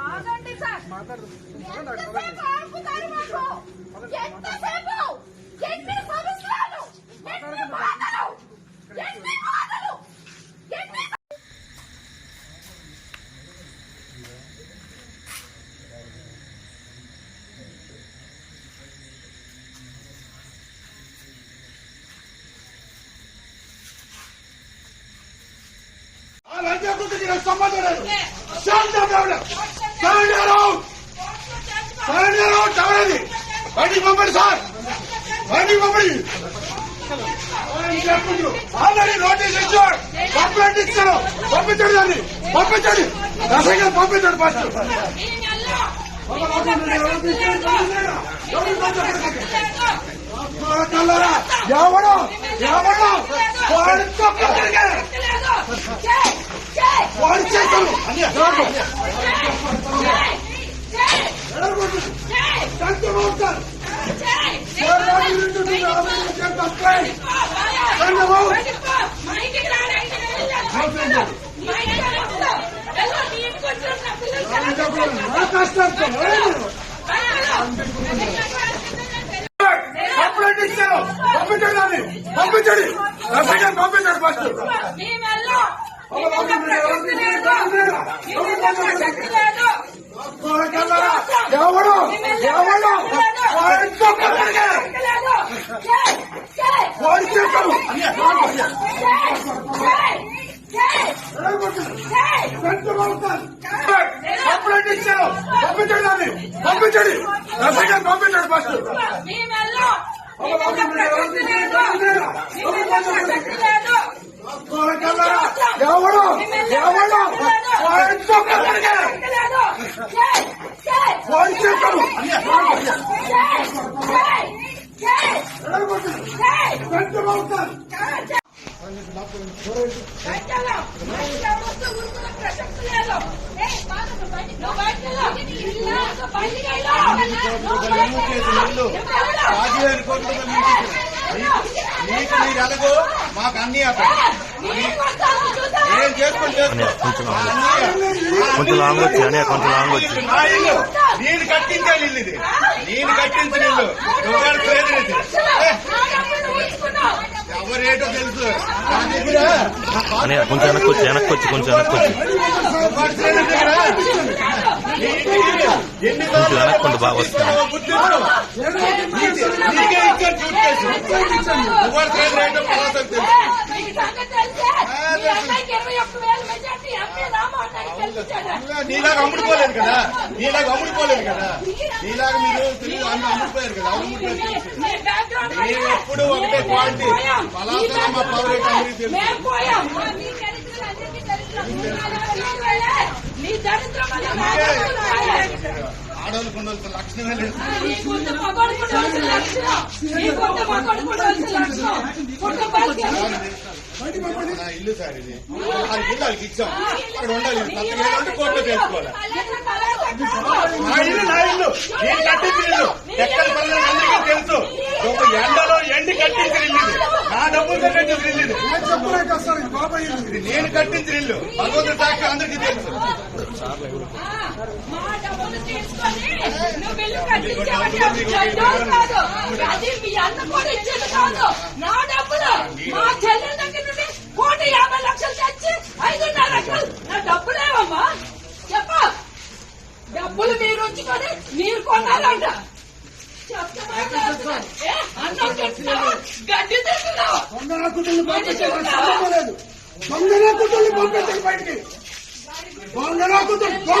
ఆగండి సార్ ఎంతసేపు ఆపుతారు మాకు? ఎంతసేపు? ఎన్ని సమస్యలు ఎన్ని బాధలు? ఎన్ని బాధలు? ఎన్ని ఆ లంచా గురించి నాకు సంబంధం లేదు శాంతం develop surrender out surrender out ఎవరది బయటికి పంపండి సార్. బయటికి పంపండి. ఆల్రెడీ నోటీస్ ఇచ్చాడు. కంప్లైంట్ ఇచ్చాడు. పంపించండి దాన్ని. పంపించండి. రసంగా పంపించండి ఫస్ట్. కల్లరా ఎవడు ఎవడు వాడి తొక్క తిరిగారు వాడి చేతులు శాంతమవుతారు కంప్లైంట్ నా కష్టాలతో కంప్లైంట్ ఇచ్చారు పంపించండి. పంపించండి. పంపించండి ఫస్ట్. ఎవడు ఎవడు వాడి తొక్క తిరిగారు వాడి చేతులు కంప్లైంట్ ఇచ్చారు పంపించండి. దాన్ని పంపించండి రసంగా పంపించండి ఫస్ట్ కల్లరా ఎవడు ఎవడు వాడి తొక్క మీరు ఎలాగో మాకు అన్ని ఏం. కొంచెం లాంగ్ వచ్చి అనే కొంచెం లాంగ్ వచ్చి. నేను కట్టించాను ఇల్లు ఇది. నేను కట్టించిన ఇల్లు. ఎవరేటో తెలుసు. అనే కొంచెం వెనక్కి వచ్చి వెనక్కి వచ్చి కొంచెం వెనక్కి వచ్చి ఎవరి శ్రేణి దగ్గర ఎన్ని కొంచెం వెనక్కి బాగా వస్తుంది నీలాగా అమ్ముడుపోలేదు కదా నీలాగా అమ్ముడుపోలేదు కదా నీలాగా మీరు తిరిగి అమ్ము అమ్ముడుపోయారు కదా అమ్ముడుపోయారు ఎప్పుడు ఒకటే క్వాలిటీ పలాసన మా అందరికీ తెలుసు నీ దరిద్రం ఆడవాళ్ళకు ఉండవలసిన లక్షణమే లేదు ఇల్లు సార్ ఇది. ఇల్లు వాళ్ళకి ఇచ్చాం. అక్కడ ఉండాలి. కోర్టులో తెలుసుకోవాలి. నా ఇల్లు నా ఇల్లు. నేను కట్టించిన ఇల్లు. ఎక్కడ పనులు అందరికీ తెలుసు. ఒక ఎండలో ఎండి కట్టించిన ఇల్లు నా డబ్బులతో కట్టించిన ఇల్లు నేను కట్టించిన ఇల్లు. భగవంతుడి సాక్షి అందరికీ తెలుసు. మా డబ్బులు తీసుకొని నువ్వు ఇల్లు కట్టించావంటే అది కాదు అది మీ అన్న కూడా ఇచ్చేది కాదు నా డబ్బులు మా చెల్లెల దగ్గర నుండి కోటి యాభై లక్షలు తెచ్చి ఐదున్నర లక్షలు నా డబ్బులేవమ్మా చెప్ప డబ్బులు మీరు ఉంచుకొని మీరు కొన్నారంట గడ్డి పంపించండి బయటికి దొంగ కుటుంబం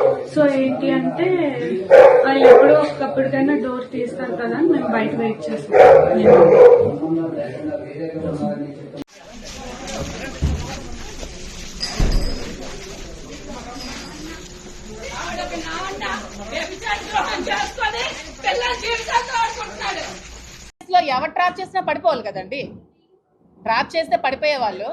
సో ఏంటి అంటే వాళ్ళు ఎప్పుడో ఒక్కప్పటికైనా డోర్ తీస్తారు కదా అని మేము బయట వెయిట్ చేస్తాం. ఎవరు ట్రాప్ చేసినా పడిపోవాలి కదండి. ట్రాప్ చేస్తే పడిపోయే వాళ్ళు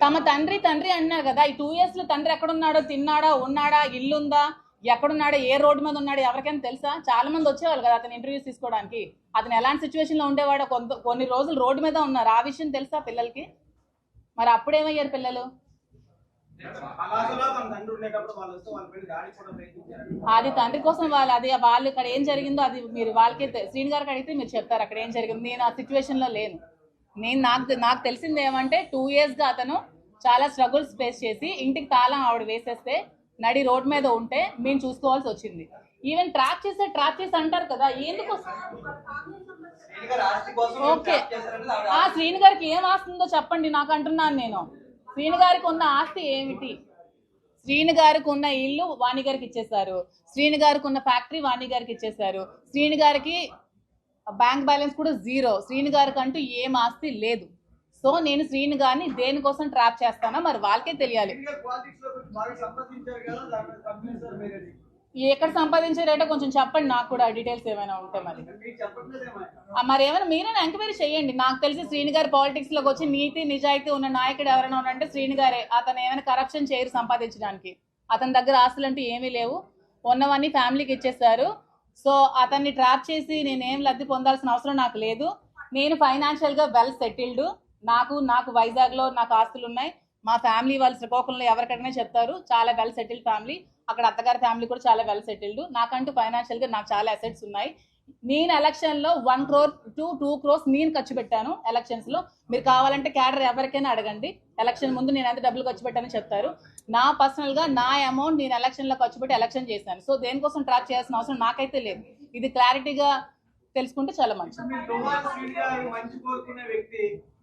తమ తండ్రి తండ్రి అన్నారు కదా ఈ టూ ఇయర్స్లో తండ్రి ఎక్కడున్నాడో తిన్నాడా ఉన్నాడా ఇల్లుందా ఎక్కడున్నాడో ఏ రోడ్డు మీద ఉన్నాడు ఎవరికైనా తెలుసా? చాలా మంది వచ్చేవాళ్ళు కదా అతను ఇంటర్వ్యూస్ తీసుకోవడానికి. అతను ఎలాంటి సిచ్యువేషన్లో ఉండేవాడో కొంత కొన్ని రోజులు రోడ్డు మీద ఉన్నారు. ఆ విషయం తెలుసా పిల్లలకి? మరి అప్పుడేమయ్యారు పిల్లలు? అది తండ్రి కోసం వాళ్ళు అది వాళ్ళు ఇక్కడ ఏం జరిగిందో అది మీరు వాళ్ళకి శ్రీని గారికి అడిగితే మీరు చెప్తారు అక్కడ ఏం జరిగింది. నేను ఆ సిచ్యువేషన్లో లేను. నేను నాకు నాకు తెలిసింది ఏమంటే టూ ఇయర్స్గా అతను చాలా స్ట్రగుల్స్ ఫేస్ చేసి ఇంటికి తాళం ఆవిడ వేసేస్తే నడి రోడ్ మీద ఉంటే మేము చూసుకోవాల్సి వచ్చింది. ఈవెన్ ట్రాప్ చేస్తే ట్రాప్ చేసి అంటారు కదా ఎందుకు? ఓకే ఆ శ్రీని గారికి ఏం ఆస్తుందో చెప్పండి నాకు అంటున్నాను నేను. శ్రీని గారికి ఉన్న ఆస్తి ఏమిటి? శ్రీని గారికి ఉన్న ఇల్లు వాణి గారికి ఇచ్చేశారు. శ్రీని గారికి ఉన్న ఫ్యాక్టరీ వాణి గారికి ఇచ్చేశారు. శ్రీని గారికి బ్యాంక్ బ్యాలెన్స్ కూడా జీరో. శ్రీని గారికి అంటూ ఏం ఆస్తి లేదు. సో నేను శ్రీని గారిని దేనికోసం ట్రాప్ చేస్తానో మరి వాళ్ళకే తెలియాలి. ఎక్కడ సంపాదించారేటో కొంచెం చెప్పండి నాకు కూడా డీటెయిల్స్ ఏమైనా ఉంటే మరి. మరి ఏమైనా? మీరైనా ఎంక్వైరీ చేయండి. నాకు తెలిసి శ్రీని గారు పాలిటిక్స్లోకి వచ్చి నీతి నిజాయితీ ఉన్న నాయకుడు ఎవరైనా ఉన్నారంటే శ్రీని గారే. అతను ఏమైనా కరప్షన్ చేయరు సంపాదించడానికి. అతని దగ్గర ఆస్తులు అంటూ ఏమీ లేవు. ఉన్నవన్నీ ఫ్యామిలీకి ఇచ్చేస్తారు సో అతన్ని ట్రాప్ చేసి నేనేం లబ్ధి పొందాల్సిన అవసరం నాకు లేదు. నేను ఫైనాన్షియల్గా వెల్ సెటిల్డ్ నాకు నాకు వైజాగ్లో నాకు ఆస్తులు ఉన్నాయి మా ఫ్యామిలీ వాళ్ళు శ్రీకాకుళంలో ఎవరికైనా చెప్తారు చాలా వెల్ సెటిల్డ్ ఫ్యామిలీ అక్కడ అత్తగారి ఫ్యామిలీ కూడా చాలా వెల్ సెటిల్డ్ నాకంటూ ఫైనాన్షియల్గా నాకు చాలా అసెట్స్ ఉన్నాయి. నేను ఎలక్షన్లో one crore to two crores నేను ఖర్చు పెట్టాను ఎలక్షన్స్లో. మీరు కావాలంటే క్యాడర్ ఎవరికైనా అడగండి. ఎలక్షన్ ముందు నేను ఎంత డబ్బులు ఖర్చు పెట్టానో చెప్తారు. నా పర్సనల్గా నా అమౌంట్ నేను ఎలక్షన్లో ఖర్చు పెట్టి ఎలక్షన్ చేశాను. సో దేనికోసం ట్రాక్ చేయాల్సిన అవసరం నాకైతే లేదు. ఇది క్లారిటీగా తెలుసుకుంటే చాలా మంచిది.